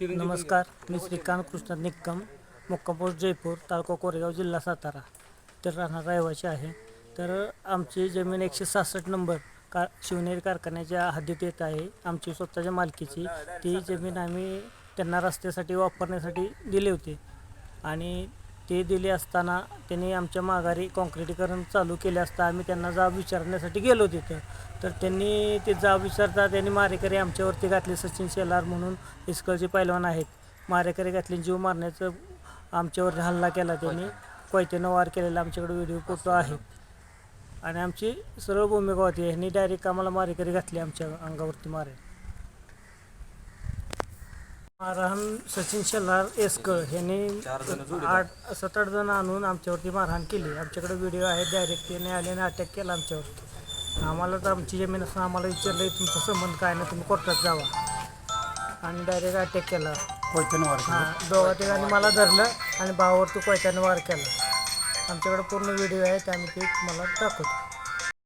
नमस्कार मी श्रीकांत कृष्ण निक्कम मुक्काम पोस्ट जयपूर तालुका कोरेगाव जिल्हा सातारा. तर राहणार रहिवासी आहे. तर आमची जमीन एकशे सहासष्ट नंबर का शिवनेरी कारखान्याच्या हद्दीत येत आहे. आमची स्वतःच्या मालकीची. ती जमीन आम्ही त्यांना रस्त्यासाठी वापरण्यासाठी दिली होती. आणि ते दिले असताना त्यांनी आमच्या माघारी काँक्रिटीकरण चालू केले असता आम्ही त्यांना जाब विचारण्यासाठी गेलो तिथं. तर त्यांनी ते जाब विचारता त्यांनी मारेकरी आमच्यावरती घातले सचिन शेलार म्हणून इस्कळचे पैलवान आहेत. मारेकरी घातले जीव मारण्याचं आमच्यावर हल्ला केला त्यांनी. कोयत्यानं वार केलेला आमच्याकडे व्हिडिओ फोटो आहे. आणि आमची सरळ भूमिका होती. ह्यांनी डायरेक्ट आम्हाला मारेकरी घातली आमच्या अंगावरती मारे मारहाण सचिन शेलार एसकळ ह्यांनी आठ सात आठ जण आणून आमच्यावरती मारहाण केली. आमच्याकडे व्हिडिओ आहे डायरेक्ट त्याने आल्याने अटॅक केला आमच्यावरती. आम्हाला तर आमची जमीन असं आम्हाला विचारलं तुमचा संबंध काय नाही तुम्ही कोर्टात जावा. आणि डायरेक्ट अटॅक केला. कोयत्यानं वार. हां दोघा तिघांनी मला धरलं आणि भावावरती कोयत्याने वार केला. आमच्याकडे पूर्ण व्हिडिओ आहे ते आम्ही ते तुम्हाला दाखवतो.